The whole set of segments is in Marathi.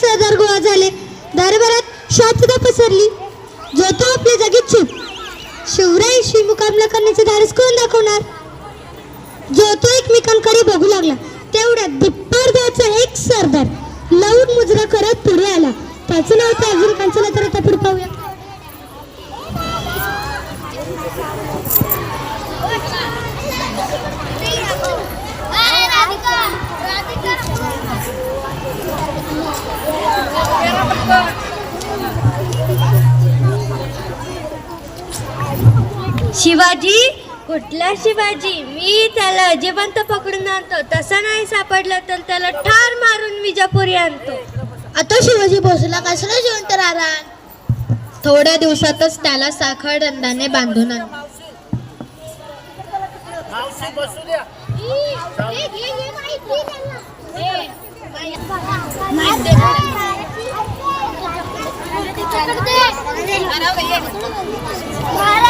सरदार गोळा झाले दरबारात शांतता पसरली. जो तो आपल्या जागीत चूप शिवरायाशी मुकाबला करण्याचे धाडस कोण दाखवणार? जो तो एकमेकांकडे बघू लागला. तेवढ्यात दिप्पारदाचा एक सरदार लवून मुजरा करत पुढे आला. त्याचं नाव तर अजून कांचला तर आता पुढे पाहूया. शिवाजी? कुठला शिवाजी? मी त्याला जिवंत पकडून आणतो. तसं नाही सापडलं तर त्याला ठार मारून विजापुरी आणतो. आता शिवाजी भोसला कसला जिवंत राहणार थोड्या दिवसातच त्याला साखर दंडाने बांधून आण. महाराज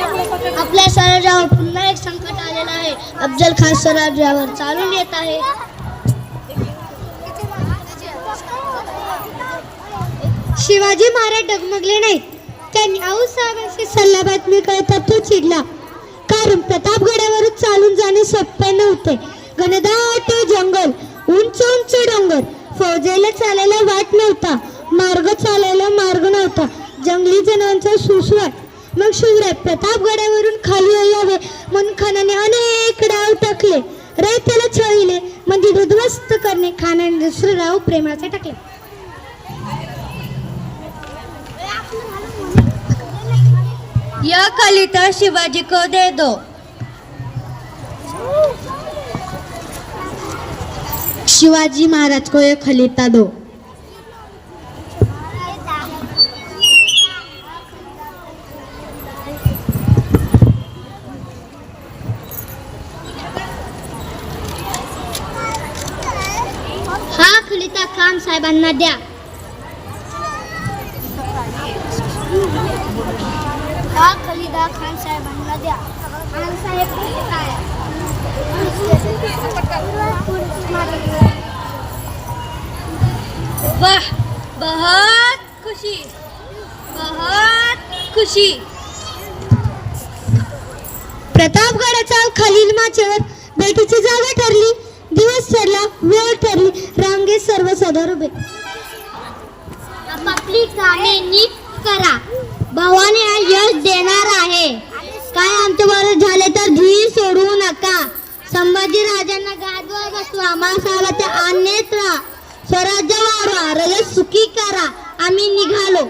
आपल्या स्वराज्यावर पुन्हा एक संकट आलेलं आहे. अफजल खान स्वराज्यावर चालून येत आहे. शिवाजी महाराज डगमगले नाहीत. त्यांनी आऊसाहेबांशी सल्ला बातमी करता तो चिडला. कारण प्रतापगडावर प्रतापगडावरून खाली यावे. म्हणून खानाने अनेक डाव टाकले. त्याला चढविले मंदिर उद्ध्वस्त करणे. खानाने दुसरे राव प्रेमाचे टाकले. या कलिता शिवाजी को दे दो. शिवाजी महाराज को ये खलीता दो हा खलिता खान साहेबांना द्या. हा खलिदा खान साहेबांना द्या. खान साहेब वाह बहुत खुशी. बहुत खुशी. प्रतापगडाच्या खालील माचेवर भेटीची जागा ठरली. दिवस ठरला वेळ ठरली. रांगेत सर्व सदर उभे. आपापली कामे नीट करा. भावाने यश देणार आहे. काय आमच्या बरोबर झाले तर धीर सोडवू नका. संभाजी राजांना गादवा बसवा. मासाहेबाच्या आणण्यात राहा. स्वराज्य वाढवा. रज सुखी करा. आम्ही निघालो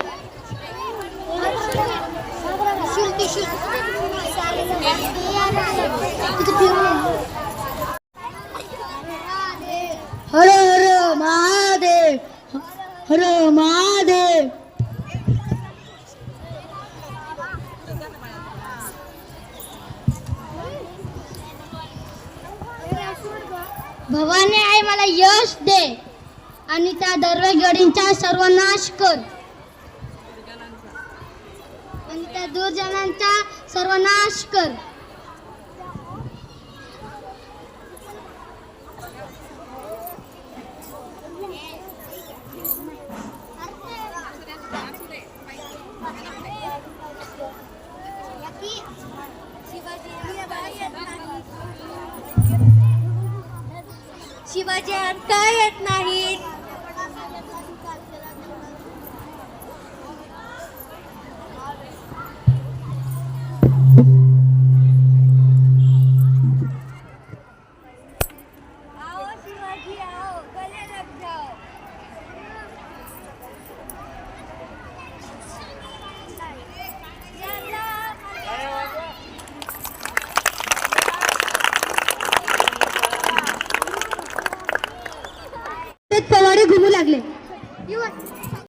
हर महादेव हर महादेव. भवानी आई मला यश दे आणि त्या दरवेगडींचा सर्वनाश कर. आणि त्या दुर्जनांचा सर्वनाश कर. शिवाजी आणता येत नाहीत. पवाडे घुमू लागले.